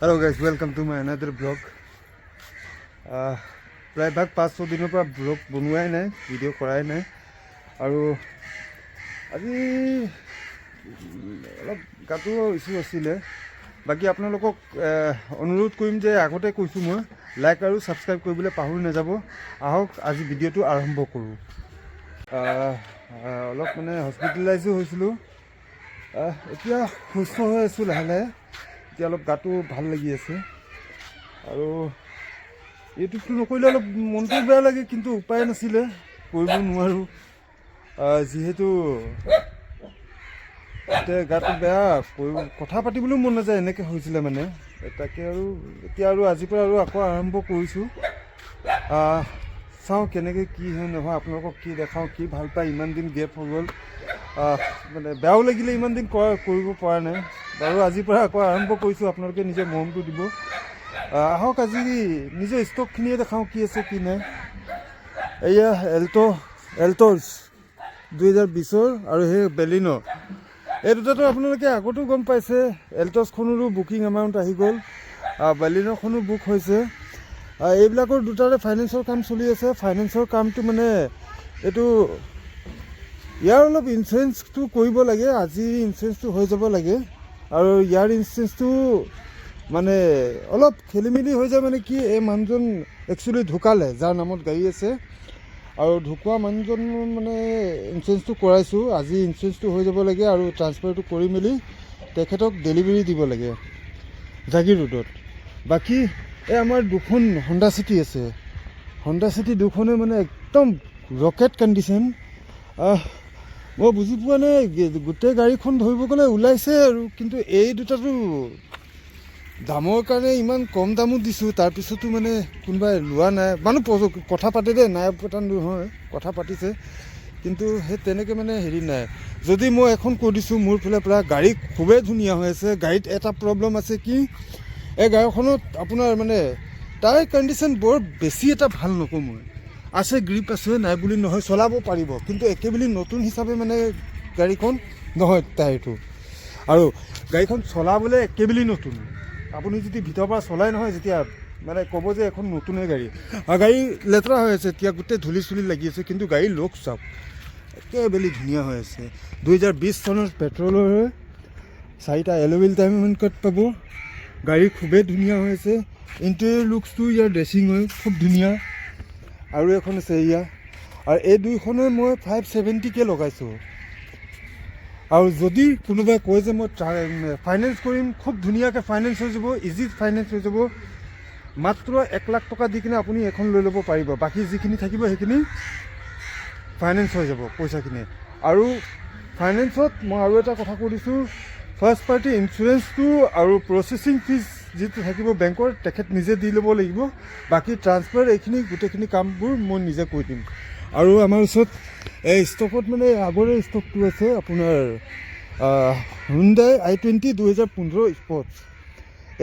Hello' guys welcome to my another vlog প্ৰায়ভাগ পাঁচ ছদিনৰ পৰা ব্লগ বনোৱাই নাই ভিডিঅ' কৰাই নাই। আৰু আজি অলপ গাটো ইছ্যু আছিলে। বাকী আপোনালোকক অনুৰোধ কৰিম যে আগতে কৈছোঁ মই লাইক আৰু ছাবস্ক্ৰাইব কৰিবলৈ পাহৰি নাযাব। আহক, আজি ভিডিঅ'টো আৰম্ভ কৰোঁ। অলপ মানে হস্পিটেলাইজো হৈছিলোঁ। এতিয়া সুস্থ হৈ আছোঁ লাহে লাহে। এতিয়া অলপ গাটো ভালো লাগি আছে। আৰু ইউটিউবটো নকৰিলে অলপ মনটো বেয়া লাগে, কিন্তু উপায় নাছিলে, কৰিব নোৱাৰোঁ। যিহেতু এতিয়া গাটো বেয়া কৰিব কথা পাতিবলৈও মন নাযায়, এনেকৈ হৈছিলে মানে। তাকে আৰু এতিয়া আৰু আজিৰ পৰা আৰু আকৌ আৰম্ভ কৰিছোঁ। চাওঁ কেনেকৈ কি হয়, নহয়, আপোনালোকক কি দেখাওঁ, কি ভালো পায়, ইমান দিন গেপ হৈ গ'ল। মানে বেয়াও লাগিলে ইমান দিন কৰা কৰিব পৰা নাই। বাৰু আজিৰ পৰা আকৌ আৰম্ভ কৰিছোঁ, আপোনালোকে নিজে মৰমটো দিব। আহক আজি নিজৰ ষ্টকখিনিয়ে দেখাওঁ কি আছে, কি নাই। এয়া এল্ট' এল্ট'ছ দুহেজাৰ বিছৰ আৰু সেই বেলিনৰ। এই দুটাতো আপোনালোকে আগতো গম পাইছে এল্টছখনৰো বুকিং এমাউণ্ট আহি গ'ল বেলিনৰখনো বুক হৈছে। এইবিলাকৰ দুটাৰে ফাইনেন্সৰ কাম চলি আছে। ফাইনেন্সৰ কামটো মানে এইটো, ইয়াৰ অলপ ইঞ্চুৰেঞ্চটো কৰিব লাগে, আজি ইঞ্চুৰেঞ্চটো হৈ যাব লাগে। আৰু ইয়াৰ ইঞ্চুৰেঞ্চটো মানে অলপ খেলি মেলি হৈ যায় মানে কি এই মানুহজন একচুৱেলি ঢুকালে যাৰ নামত গাড়ী আছে। আৰু ঢুকুৱা মানুহজন মানে ইঞ্চুৰেঞ্চটো কৰাইছোঁ আজি ইঞ্চুৰেঞ্চটো হৈ যাব লাগে আৰু ট্ৰান্সফাৰটো কৰি মেলি তেখেতক ডেলিভাৰী দিব লাগে জাগিৰ ৰোডত। বাকী এই আমাৰ দুখন হণ্ডা চিটি আছে। হণ্ডা চিটি দুখনে মানে একদম ৰকেট কণ্ডিশ্যন মই বুজি পোৱা নাই গোটেই গাড়ীখন ধৰিব গ'লে ওলাইছে আৰু, কিন্তু এই দুটাতো দামৰ কাৰণে ইমান কম দামত দিছোঁ তাৰপিছতো মানে কোনোবাই লোৱা নাই। মানুহ কথা পাতে দেই, নাই পতা নহয়, কথা পাতিছে। কিন্তু সেই তেনেকৈ মানে হেৰি নাই। যদি মই এখন কৈ দিছোঁ, মোৰ ফালৰ পৰা গাড়ী খুবেই ধুনীয়া হৈ আছে, গাড়ীত এটা প্ৰব্লেম আছে কি, এই গাড়ীখনত আপোনাৰ মানে তাৰে কণ্ডিশ্যন বৰ বেছি এটা ভালো নকওঁ মই। আছে গ্ৰীপ আছে, নাই বুলি নহয়, চলাব পাৰিব। কিন্তু একেবেলি নতুন হিচাপে মানে গাড়ীখন নহয় টায়াৰটো আৰু গাড়ীখন চলাবলৈ একেবেলি নতুন। আপুনি যদি ভিতৰৰ পৰা চলাই নহয়, যেতিয়া মানে ক'ব যে এখন নতুনে গাড়ী। আৰু গাড়ী লেতেৰা হৈ আছে, এতিয়া গোটেই ধূলি চুলি লাগি আছে, কিন্তু গাড়ী লোক চাওক। একেবেলি ধুনীয়া হৈ আছে। দুহেজাৰ বিছ চনৰ পেট্ৰলৰ চাৰিটা এল'ৱেল ডায়মণ্ড কাট পাব। গাড়ী খুবেই ধুনীয়া হৈ আছে। ইণ্টেৰিয়ৰ লুকছটো ইয়াৰ ড্ৰেছিং হয় খুব ধুনীয়া। আৰু এখন আছে এয়া আৰু এই দুইখনে মই ফাইভ ছেভেণ্টিকৈ লগাইছোঁ। আৰু যদি কোনোবাই কয় যে মই ফাইনেন্স কৰিম, খুব ধুনীয়াকৈ ফাইনেন্স হৈ যাব ইজি ফাইনেন্স হৈ যাব। মাত্ৰ এক লাখ টকা দি কিনে আপুনি এখন লৈ ল'ব পাৰিব। বাকী যিখিনি থাকিব সেইখিনি ফাইনেন্স হৈ যাব, পইচাখিনি। আৰু ফাইনেন্সত মই আৰু এটা কথা কৈ দিছোঁ। ফাৰ্ষ্ট পাৰ্টি ইঞ্চুৰেঞ্চটো আৰু প্ৰচেচিং ফিজ যিটো থাকিব বেংকৰ, তেখেত নিজে দি ল'ব লাগিব। বাকী ট্ৰান্সফাৰ এইখিনি, গোটেইখিনি কামবোৰ মই নিজে কৰি দিম। আৰু আমাৰ ওচৰত, এই ষ্টকত মানে আগৰে ষ্টকটো আছে আপোনাৰ হুণ্ডাই আই টুৱেণ্টি দুহেজাৰ পোন্ধৰ স্পৰ্টছ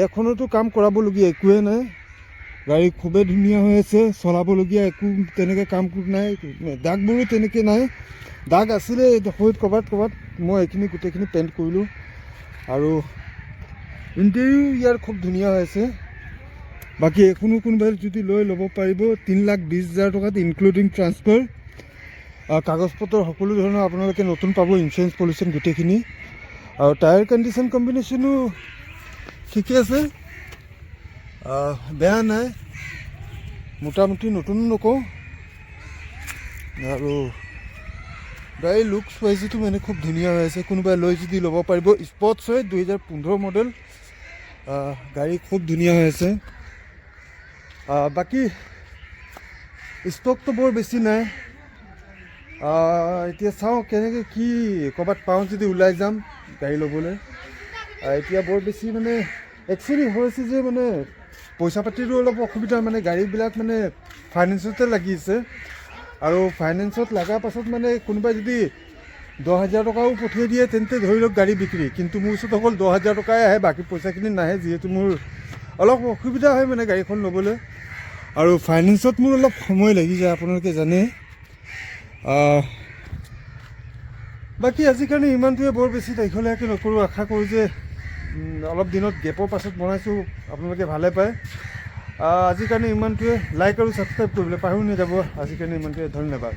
এখনতো কাম কৰাবলগীয়া একোৱে নাই। গাড়ী খুবেই ধুনীয়া হৈ আছে, চলাবলগীয়া একো তেনেকৈ কাম নাই, দাগবোৰো তেনেকৈ নাই। দাগ আছিলে হৈ ক'ৰবাত ক'ৰবাত, মই এইখিনি, গোটেইখিনি পেইণ্ট কৰিলোঁ। আৰু ইণ্টেৰিয়ৰ খুব ধুনীয়া হৈ আছে বাকী এইখনো কোনোবাই যদি লৈ ল'ব পাৰিব, তিনি লাখ বিছ হাজাৰ টকাত ইনক্লুডিং ট্ৰান্সফাৰ কাগজ পত্ৰ সকলো ধৰণৰ আপোনালোকে নতুন পাব ইঞ্চুৰেঞ্চ পলিউশ্যন গোটেইখিনি। আৰু টায়াৰ কণ্ডিশ্যন কম্বিনেশ্যনো ঠিকে আছে। বেয়া নাই। মোটামুটি নতুন নকওঁ। আৰু গাড়ীৰ লুকছ ৱাইজতো মানে খুব ধুনীয়া হৈ আছে। কোনোবাই লৈ যদি ল'ব পাৰিব। স্পৰ্টছ হয় দুহেজাৰ পোন্ধৰ মডেল গাড়ী খুব ধুনীয়া হৈ আছে। বাকী ষ্টকটো বৰ বেছি নাই। এতিয়া চাওঁ কেনেকৈ কি ক'ৰবাত পাওঁ যদি ওলাই যাম গাড়ী ল'বলৈ। এতিয়া বৰ বেছি মানে একচুৱেলি হৈছে যে মানে পইচা পাতিৰো অলপ অসুবিধা মানে গাড়ীবিলাক মানে ফাইনেন্সতে লাগি আছে। আৰু ফাইনেন্সত লগাৰ পাছত মানে কোনোবাই যদি দহ হাজাৰ টকাও পঠিয়াই দিয়ে তেন্তে ধৰি লওক গাড়ী বিক্ৰী। কিন্তু মোৰ ওচৰত অকল দহ হাজাৰ টকাই আহে, বাকী পইচাখিনি নাহে, যিহেতু মোৰ অলপ অসুবিধা হয় মানে গাড়ীখন ল'বলৈ। আৰু ফাইনেন্সত মোৰ অলপ সময় লাগি যায়, আপোনালোকে জানে। বাকী আজিৰ কাৰণে ইমানটোৱে, বৰ বেছি দীঘলীয়াকৈ নকৰোঁ। আশা কৰোঁ যে অলপ দিনত গেপৰ পাছত বনাইছোঁ, আপোনালোকে ভালে পায়। কাৰণে ইমানটোৱে। লাইক আৰু ছাবস্ক্ৰাইব কৰিবলৈ পাহৰি নাযাব। আজিৰ কাৰণে ইমানটোৱে। ধন্যবাদ।